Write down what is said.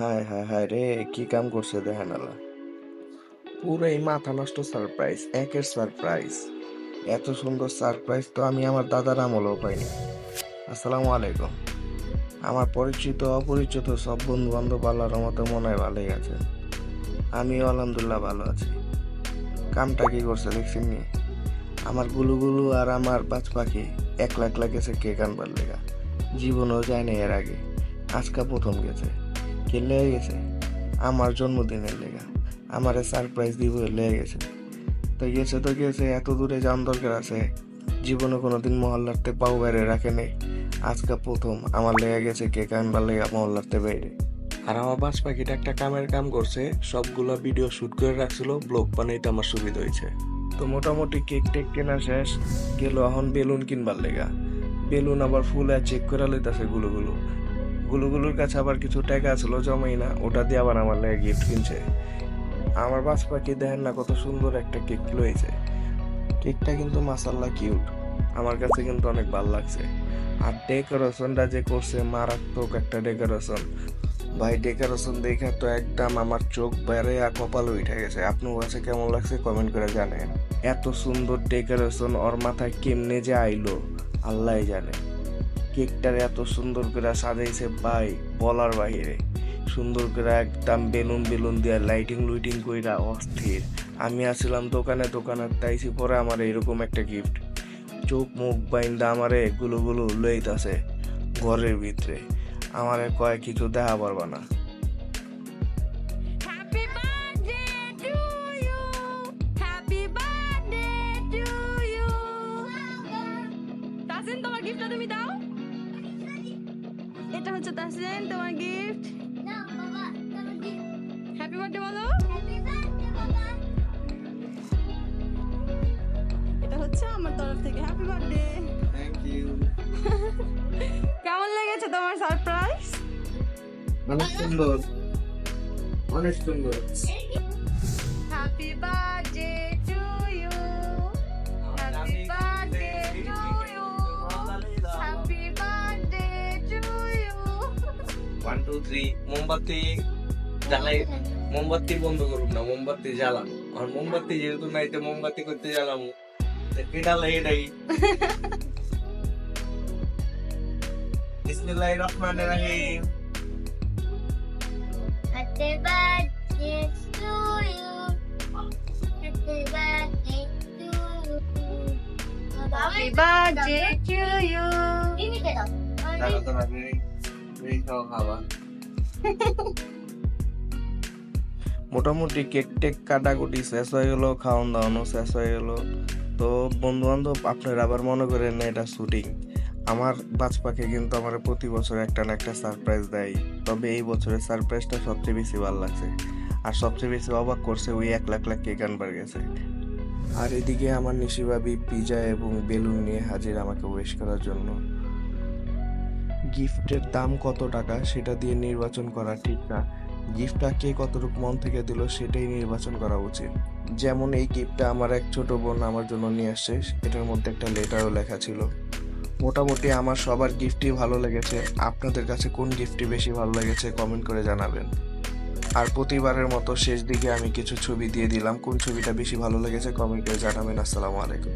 হায় হায় হায় রে, কি কাম করছে দেখেন আলা পুরো এই মাথা নষ্ট সারপ্রাইজ একের সারপ্রাইজ এত সুন্দর সারপ্রাইজ তো আমি আমার দাদার আমলেও পাইনি। আসসালামু আলাইকুম। আমার পরিচিত, অপরিচিত সব বন্ধু বান্ধব আল্লাহর মতো মনে হয় ভালোই আছে। আমিও আলহামদুলিল্লাহ ভালো আছি। কামটা কি করছে দেখছেন নি? আমার গুলুগুলু আর আমার বাজ পাখি এক লাখ লাখ গেছে কেক আনবার লেগা জীবনেও যায় না এর আগে। আজকা প্রথম গেছে। কে লেগে গেছে? আমার জন্মদিনের লেগা। আমারে সারপ্রাইজ দিব লেগে গেছে। তো গেছে তো গেছে, এত দূরে যান দরকার আছে। জীবনে কোনোদিন মহল্লাতে পাও বাইরে রাখে নেই। আজকে প্রথম আমার লেগে গেছে কেক আনবার লেগা মহল্লাতে বাইরে। আর আমার বাস পাখিটা একটা কামের কাম করছে, সবগুলো ভিডিও শুট করে রাখছিল ব্লগ বানাইতে আমার সুবিধা হয়েছে। তো মোটামুটি কেক টেক কেনা শেষ, গেল এখন বেলুন কিনবার লেগা। বেলুন আবার ফুল চেক করে লইতাছে গুলোগুলো। গুলোগুলোর কাছে আবার কিছু টাকা ছিল জমাই না। ওটা দিয়ে আবার আমার লাগে গিফট কিনছে। আমার বাস পাখি দেখেন না কত সুন্দর একটা কেক লয়েছে কেকটা কিন্তু মাসাল্লা কিউট আমার কাছে কিন্তু অনেক ভালো লাগছে। আর ডেকোরেশনটা যে করছে, মারাত্মক একটা ডেকোরেশন ভাই ডেকোরেশন দেখে তো একদম আমার চোখ বেড়ে আর কপাল উঠে গেছে। আপনার কাছে কেমন লাগছে কমেন্ট করে জানেন এত সুন্দর ডেকোরেশন ওর মাথায় কেমনে যে আইলো আল্লাহ জানে। কেকটার এত সুন্দর করে সাজাইছে ভাই, বলার বাহিরে। সুন্দর করে একদম বেলুন বেলুন দিয়ে লাইটিং লুইটিং কইরা অস্থির। আমি আসলাম দোকানে দোকানে তাইছি, পরে আমার এরকম একটা গিফট চোখ মুখ বাইন্দা আমারে গুলো গুলো লইতাছে ঘরের ভিতরে। আমার কয়েক কিছু দেখা পারবা না। এটা হচ্ছে তাসিন তোমার গিফট হ্যাপি বার্থডে বলো। এটা হচ্ছে আমার তরফ থেকে। হ্যাপি বার্থডে থ্যাংক ইউ কেমন লেগেছে তোমার সারপ্রাইজ অনেক সুন্দর। অনেক সুন্দর। টু থ্রি মোমবাতি জ্বালাই মোমবাতি বন্ধ করুন না মোমবাতি জ্বালানো আর মোমবাতি যেহেতু নাইতে মোমবাতি করতে জ্বালামো এটা এটাই বিসমিল্লাহির রহমানির রহিম Happy birthday to you. Happy birthday to you. Happy birthday to you Ini ke dong? তারা খাবার মোটামুটি কেক টেক কাটাকুটি শেষ হয়ে গেল খাওয়ান দাওয়ানো শেষ হয়ে গেল। তো বন্ধু বান্ধব আপনারা আবার মনে করেন না এটা শুটিং। আমার বাজপাকে কিন্তু আমার প্রতি বছর একটা না একটা সারপ্রাইজ দেয়। তবে এই বছরের সারপ্রাইজটা সবচেয়ে বেশি ভালো লাগছে। আর সবচেয়ে বেশি অবাক করছে ওই এক লাখ লাখ কেক আনবার গেছে। আর এদিকে আমার নিশিবাবি, পিজা এবং বেলুন নিয়ে হাজির আমাকে ওয়েশ করার জন্য। গিফটের দাম কত টাকা সেটা দিয়ে নির্বাচন করা ঠিক না। গিফটটা কে কতটুকু মন থেকে দিল সেটাই নির্বাচন করা উচিত। যেমন এই গিফটটা আমার এক ছোট বোন আমার জন্য নিয়ে আসছে, এটার মধ্যে একটা লেটারও লেখা ছিল। মোটামুটি আমার সবার গিফটই ভালো লেগেছে। আপনাদের কাছে কোন গিফটটি বেশি ভালো লেগেছে কমেন্ট করে জানাবেন। আর প্রতিবারের মতো শেষ দিকে আমি কিছু ছবি দিয়ে দিলাম। কোন ছবিটা বেশি ভালো লেগেছে কমেন্ট করে জানাবেন। আসসালামু আলাইকুম।